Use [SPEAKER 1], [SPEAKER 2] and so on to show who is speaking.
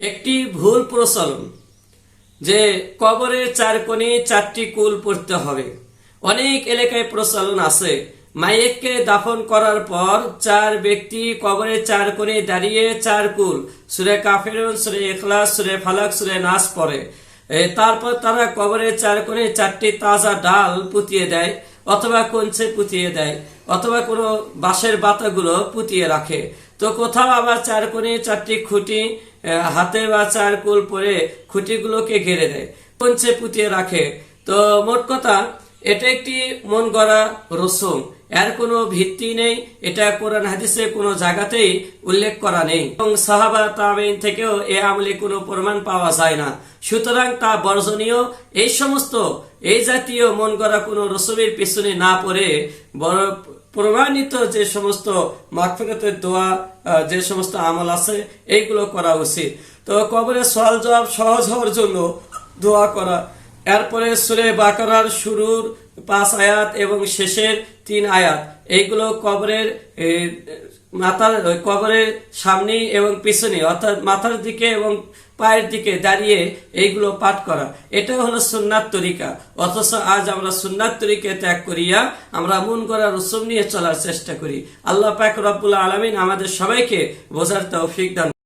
[SPEAKER 1] একটি ভুল প্রচলন যে কবরে চার কোণে চারটি কুল পড়তে হবে। অনেক এলাকায় প্রচলন আছে। মাইককে দাফন করার পর চার ব্যক্তি কবরে চার কোণে দাঁড়িয়ে চার কুল, সুরে কাফেরুন, সুরে এখলাস সুরে ফালাক, সুরে নাস পড়ে। তারপর তারা কবরের চার কোণে চারটি তাজা ডাল পুঁতিয়ে দেয় অথবা কঞ্চে পুঁতিয়ে দেয়। অথবা কোনো বাঁশের বাতাগুলো পুঁতিয়ে রাখে। তো কোথাও আবার চার কোণে চারটি খুঁটি হাতে বা চার কুল পরে খুঁটিগুলোকে ঘিরে দেয়, কঞ্চে পুঁতিয়ে রাখে। তো মোট কথা, এটা একটি মন গড়া রসুম এর কোনো ভিত্তি নেই। এটা কোরআন হাদিসে কোনো জায়গাতেই উল্লেখ করা নেই। এবং সাহাবা তাবেইন থেকেও এ আমলে কোনো প্রমাণ পাওয়া যায় না। সুতরাং তা বর্জনীয়। এই সমস্ত, এই জাতীয় মন গড়া কোনো রসুমের পিছনে না পড়ে প্রমাণিত যে সমস্ত মাগফিরাতের দোয়া যে সমস্ত আমল আছে, এইগুলো করা উচিত। তো কবরে সওয়াল জবাব সহজ হওয়ার জন্য দোয়া করা এরপরে সুরে বাকারার শুরুর পাঁচ আয়াত এবং শেষের তিন আয়াত। এইগুলো কবরের মাথার কবরের সামনে এবং পিছনে অর্থাৎ মাথার দিকে এবং পায়ের দিকে দাঁড়িয়ে এইগুলো পাঠ করা। এটা হলো সুন্নাত তরিকা। অথচ আজ আমরা সুন্নাত তরিকা ত্যাগ করিয়া আমরা মন করা রসুম নিয়ে চলার চেষ্টা করি। আল্লাহ পাক রব্বুল আলমিন আমাদের সবাইকে বোঝার তৌফিক দান